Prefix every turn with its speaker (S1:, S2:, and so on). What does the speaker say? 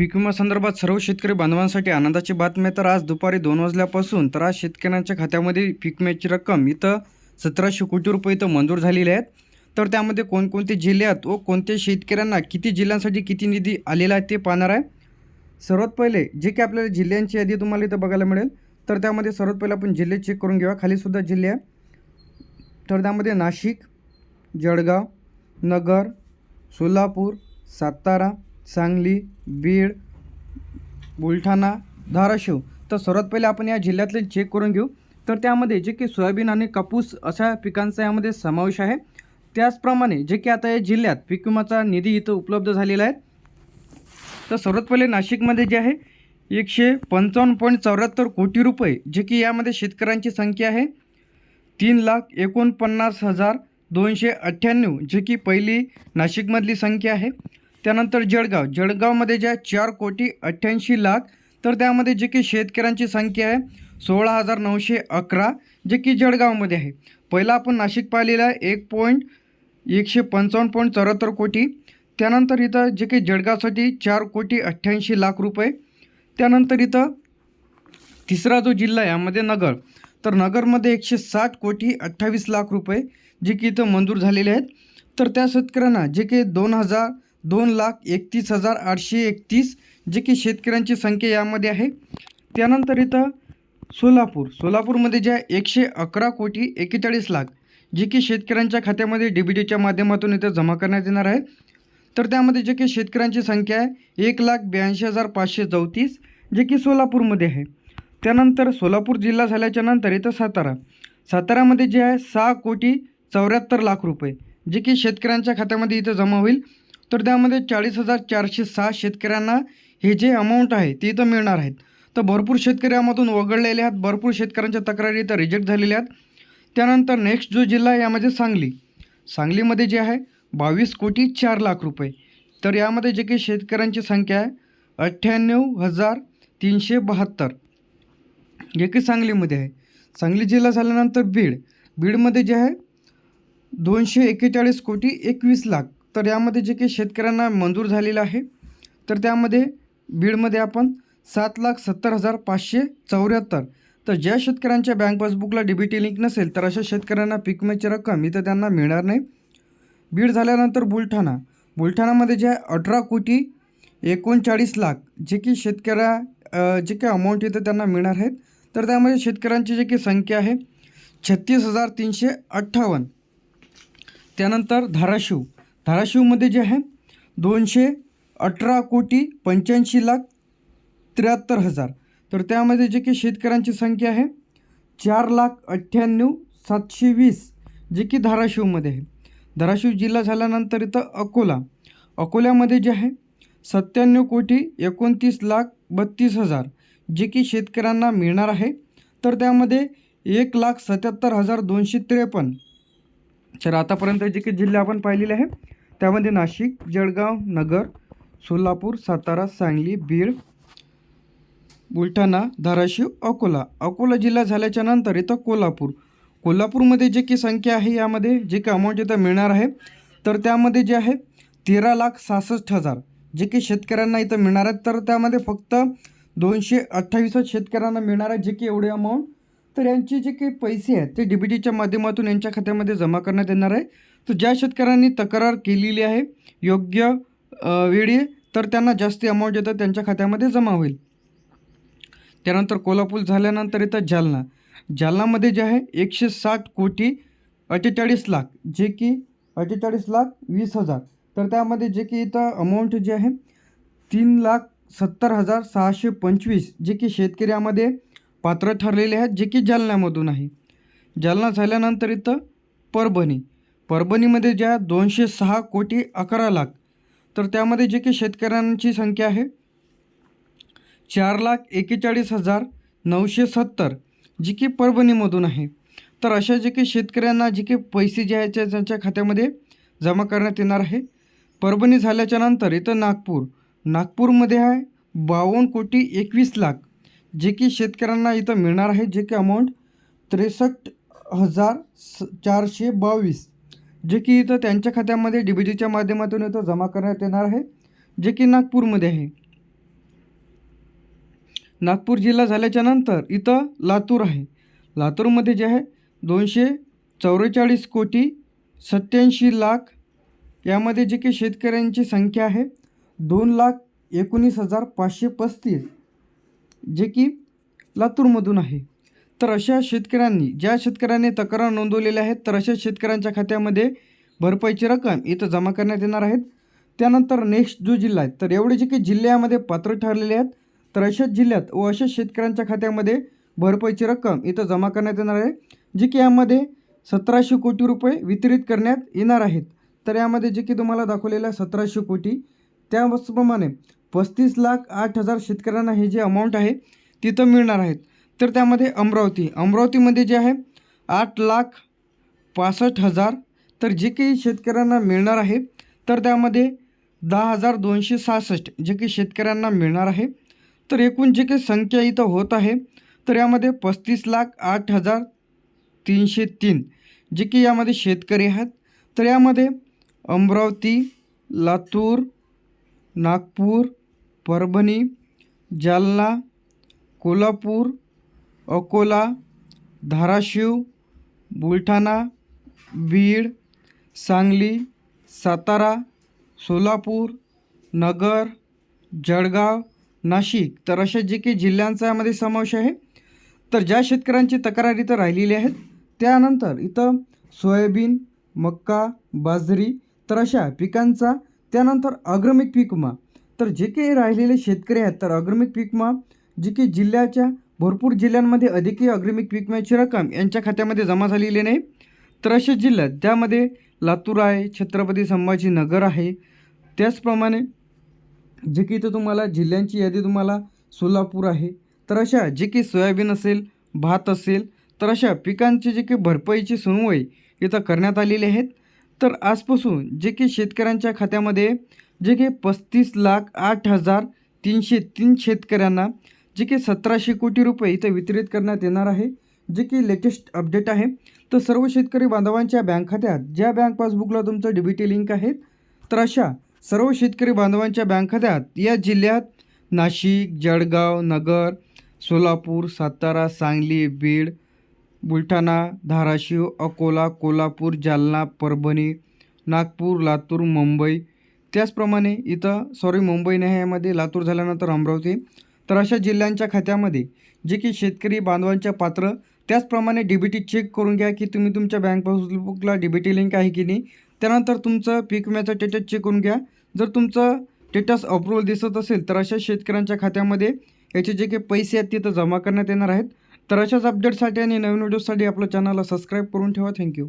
S1: पीक विम्यासंदर्भात सर्व शेतकरी बांधवांसाठी आनंदाची बातमी तर आज दुपारी दोन वाजल्यापासून तर आज शेतकऱ्यांच्या खात्यामध्ये पीक विम्याची रक्कम इथं सतराशे कोटी रुपये इथं मंजूर झालेले आहेत तर त्यामध्ये कोणकोणते जिल्ह्यात व कोणत्या शेतकऱ्यांना किती जिल्ह्यांसाठी किती निधी आलेला आहे ते पाहणार आहे. सर्वात पहिले जे काही आपल्याला जिल्ह्यांची यादी तुम्हाला इथं बघायला मिळेल. तर त्यामध्ये सर्वात पहिले आपण जिल्हे चेक करून घेऊया. खालीसुद्धा जिल्हे आहे. तर त्यामध्ये नाशिक जळगाव नगर सोलापूर सातारा सांगली बीड बुलढाणा धाराशिव. तर सर्वात पहिले आपण या जिल्ह्यातले चेक करून घेऊ. तर त्यामध्ये जे की सोयाबीन आणि कापूस अशा पिकांचा यामध्ये समावेश आहे. त्याचप्रमाणे जे की आता या जिल्ह्यात पीक विमाचा निधी इथं उपलब्ध झालेला आहे. तर सर्वात पहिले नाशिकमध्ये जे आहे एकशे पंचावन्न पॉईंट चौऱ्याहत्तर कोटी रुपये जे की यामध्ये शेतकऱ्यांची संख्या आहे. तीन लाख एकोणपन्नास हजार दोनशे अठ्ठ्याण्णव जे की पहिली नाशिकमधली संख्या आहे. त्यानंतर जळगाव. जळगावमध्ये ज्या चार कोटी अठ्ठ्याऐंशी लाख तर त्यामध्ये जे की शेतकऱ्यांची संख्या आहे सोळा हजार नऊशे अकरा जे की जळगावमध्ये आहे. पहिला आपण नाशिक पाहिलेला आहे एक पॉईंट एकशे पंचावन्न पॉईंट चौऱ्याहत्तर कोटी. त्यानंतर इथं जे काही जळगावसाठी चार कोटी अठ्ठ्याऐंशी लाख रुपये. त्यानंतर इथं तिसरा जो जिल्हा आहे यामध्ये नगर. तर नगरमध्ये एकशे साठ कोटी अठ्ठावीस लाख रुपये जे की इथं मंजूर झालेले आहेत. तर त्या शेतकऱ्यांना जे की दोन हजार दोन लाख एकतीस हजार आठशे एकतीस जे की शेतकऱ्यांची संख्या यामध्ये आहे. त्यानंतर इथं सोलापूर. सोलापूरमध्ये जे आहे एकशे अकरा कोटी एक्केचाळीस लाख जे की शेतकऱ्यांच्या खात्यामध्ये डी बी डीच्या माध्यमातून इथं जमा करण्यात येणार आहे. तर त्यामध्ये जे की शेतकऱ्यांची संख्या आहे एक लाख ब्याऐंशी हजार पाचशे चौतीस जे की सोलापूरमध्ये आहे. त्यानंतर सोलापूर जिल्हा झाल्याच्यानंतर इथं सातारा. साताऱ्यामध्ये जे आहे सहा कोटी चौऱ्याहत्तर लाख रुपये जे की शेतकऱ्यांच्या खात्यामध्ये इथं जमा होईल. तर त्यामध्ये चाळीस हजार चारशे सहा शेतकऱ्यांना हे जे अमाऊंट आहे ते इथं मिळणार आहेत. तर भरपूर शेतकरी यामधून वगळलेले आहेत भरपूर शेतकऱ्यांच्या तक्रारी इथं रिजेक्ट झालेल्या आहेत. त्यानंतर नेक्स्ट जो जिल्हा आहे यामध्ये सांगली. सांगलीमध्ये जे आहे बावीस कोटी चार लाख रुपये. तर यामध्ये जे काही शेतकऱ्यांची संख्या आहे अठ्ठ्याण्णव हजार तीनशे बहात्तर. जे की सांगलीमध्ये आहे. सांगली जिल्हा झाल्यानंतर बीड. बीडमध्ये जे आहे दोनशे एक्केचाळीस कोटी एकवीस लाख. तर यामध्ये जे काही शेतकऱ्यांना मंजूर झालेलं आहे तर त्यामध्ये बीडमध्ये आपण सात लाख सत्तर हजार पाचशे चौऱ्याहत्तर. तर ज्या शेतकऱ्यांच्या बँक पासबुकला डी टी लिंक नसेल तर अशा शेतकऱ्यांना पीक विम्याची रक्कम इथं त्यांना मिळणार नाही. बीड झाल्यानंतर बुलढाणा. बुलढाणामध्ये जे आहे अठरा कोटी एकोणचाळीस लाख जे की शेतकऱ्या जे काही अमाऊंट इथं त्यांना मिळणार आहेत. तर त्यामध्ये शेतकऱ्यांची जे काही संख्या आहे छत्तीस हजार तीनशे अठ्ठावन्न. त्यानंतर धाराशिव. धाराशिवमध्ये जे आहे दोनशे अठरा कोटी पंच्याऐंशी लाख त्र्याहत्तर हजार. तर त्यामध्ये जे की शेतकऱ्यांची संख्या आहे चार लाख अठ्ठ्याण्णव सातशे वीस जे की धाराशिवमध्ये आहे. धाराशिव जिल्हा झाल्यानंतर इथं अकोला. अकोल्यामध्ये जे आहे सत्त्याण्णव कोटी एकोणतीस लाख बत्तीस हजार जे की शेतकऱ्यांना मिळणार आहे. तर त्यामध्ये एक लाख सत्याहत्तर हजार दोनशे त्रेपन्न तर आतापर्यंत जे काही जिल्हे आपण पाहिलेले आहेत त्यामध्ये नाशिक जळगाव नगर सोलापूर सातारा सांगली बीड बुलढाणा धाराशिव अकोला. अकोला जिल्हा झाल्याच्यानंतर इथं कोल्हापूर. कोल्हापूरमध्ये जे की संख्या आहे यामध्ये जे काही अमाऊंट इथं मिळणार आहे तर त्यामध्ये जे आहे तेरा लाख सहासष्ट हजार. जे की शेतकऱ्यांना इथं मिळणार आहेत तर त्यामध्ये फक्त दोनशे अठ्ठावीसच शेतकऱ्यांना मिळणार आहे जे की एवढे अमाऊंट तर यांचे जे काही पैसे आहेत ते डी बी टीच्या माध्यमातून यांच्या खात्यामध्ये जमा करण्यात येणार आहे. तर ज्या शेतकऱ्यांनी तक्रार केलेली आहे योग्य वेळी तर त्यांना जास्ती अमाऊंट येतं त्यांच्या खात्यामध्ये जमा होईल. त्यानंतर कोल्हापूर झाल्यानंतर इथं जालना. जालनामध्ये जे आहे एकशे साठ कोटी अठ्ठेचाळीस लाख जे की अठ्ठेचाळीस लाख वीस हजार. तर त्यामध्ये जे की इथं अमाऊंट जे आहे तीन लाख सत्तर हजार सहाशे पंचवीस जे की शेतकऱ्यामध्ये पात्र ठरलेले आहेत जे की जालन्यामधून आहे. जालना झाल्यानंतर इथं परभणी. परभणीमध्ये ज्या दोनशे सहा कोटी अकरा लाख तर त्यामध्ये जे की शेतकऱ्यांची संख्या आहे. चार लाख एकेचाळीस हजार नऊशे सत्तर जी की परभणीमधून आहे. तर अशा जे काही शेतकऱ्यांना जे की पैसे जे आहेत त्यांच्या खात्यामध्ये जमा करण्यात येणार आहे. परभणी झाल्याच्यानंतर इथं नागपूर. नागपूरमध्ये आहे बावन्न कोटी एकवीस लाख. जे की शेतकऱ्यांना इथं मिळणार आहे जे की अमाऊंट त्रेसष्ट हजार स चारशे बावीस जे की इथं त्यांच्या खात्यामध्ये डी बी जीच्या माध्यमातून इथं जमा करण्यात येणार आहे जे की नागपूरमध्ये आहे. नागपूर जिल्हा झाल्याच्यानंतर इथं लातूर आहे. लातूरमध्ये जे आहे दोनशे चौवेचाळीस कोटी सत्याऐंशी लाख यामध्ये जे की शेतकऱ्यांची संख्या आहे दोन लाख एकोणीस हजार पाचशे पस्तीस. जे की लातूरमधून आहे. तर अशा शेतकऱ्यांनी ज्या शेतकऱ्यांनी तक्रार नोंदवलेल्या आहेत तर अशा शेतकऱ्यांच्या खात्यामध्ये भरपाईची रक्कम इथं जमा करण्यात येणार आहेत. त्यानंतर नेक्स्ट जो जिल्हा आहे तर एवढे जे काही जिल्ह्यामध्ये पात्र ठरलेले आहेत तर अशाच जिल्ह्यात व अशाच शेतकऱ्यांच्या खात्यामध्ये भरपाईची रक्कम इथं जमा करण्यात येणार आहे जी की यामध्ये सतराशे कोटी रुपये वितरित करण्यात येणार आहेत. तर यामध्ये जे की तुम्हाला दाखवलेलं आहे सतराशे कोटी. त्याचप्रमाणे पस्तीस लाख आठ हजार शेतकऱ्यांना हे जे अमाऊंट आहे तिथं मिळणार आहेत. तर त्यामध्ये अमरावती. अमरावतीमध्ये जे आहे आठ लाख पासष्ट हजार. तर जे काही शेतकऱ्यांना मिळणार आहे तर त्यामध्ये दहा हजार दोनशे सहासष्ट जे काही शेतकऱ्यांना मिळणार आहे. तर एकूण जे काही संख्या इथं होत आहे तर यामध्ये पस्तीस लाख आठ हजार तीनशे तीन जे की यामध्ये शेतकरी आहेत. तर यामध्ये अमरावती लातूर नागपूर परभणी जालना कोल्हापूर अकोला धाराशिव बुलढाणा बीड सांगली सातारा सोलापूर नगर जळगाव नाशिक. तर अशा जे काही जिल्ह्यांचा यामध्ये समावेश आहे तर ज्या शेतकऱ्यांची तक्रार इथं राहिलेली आहेत त्यानंतर इथं सोयाबीन मक्का बाजरी तर अशा पिकांचा त्यानंतर अग्रमिक पीक विमा. तर जे काही राहिलेले शेतकरी आहेत तर अग्रमिक पिकमा विमा जे की जिल्ह्याच्या भरपूर जिल्ह्यांमध्ये अधिकही अग्रमिक पिकम्याची विम्याची रक्कम यांच्या खात्यामध्ये जमा झालेली नाही. तर अशा जिल्ह्यात त्यामध्ये लातूर आहे छत्रपती संभाजीनगर आहे त्याचप्रमाणे जे की इथं तुम्हाला जिल्ह्यांची यादी तुम्हाला सोलापूर आहे तर अशा जे की सोयाबीन असेल भात असेल तर अशा पिकांची जे काही भरपाईची सुनवाई इथं करण्यात आलेली आहेत. तर आजपासून जे की शेतकऱ्यांच्या खात्यामध्ये जे की पस्तीस लाख आठ हजार तीनशे तीन शेतकऱ्यांना जे की सतराशे कोटी रुपये इथं वितरित करण्यात येणार आहे. जे की लेटेस्ट अपडेट आहे तर सर्व शेतकरी बांधवांच्या बँक खात्यात ज्या बँक पासबुकला तुमचं डी टी लिंक आहे तर अशा सर्व शेतकरी बांधवांच्या बँक खात्यात या जिल्ह्यात नाशिक जळगाव नगर सोलापूर सातारा सांगली बीड बुलढाणा धाराशिव अकोला कोल्हापूर जालना परभणी नागपूर लातूर मुंबई. त्याचप्रमाणे इथं सॉरी मुंबई नाही यामध्ये लातूर झाल्यानंतर अमरावती. तर अशा जिल्ह्यांच्या खात्यामध्ये जे की शेतकरी बांधवांच्या पात्र त्याचप्रमाणे डी बी टी चेक करून घ्या की तुम्ही तुमच्या बँक पासबुकला डी बी टी लिंक आहे की नाही. त्यानंतर तुमचं पीक विम्याचं स्टेटस चेक करून घ्या. जर तुमचं स्टेटस अप्रुव्हल दिसत असेल तर अशा शेतकऱ्यांच्या खात्यामध्ये याचे जे काही पैसे आहेत तिथं जमा करण्यात येणार आहेत. तर अशाच अपडेटसाठी आणि नवीन व्हिडिओसाठी आपलं चॅनलला सबस्क्राईब करून ठेवा. थँक्यू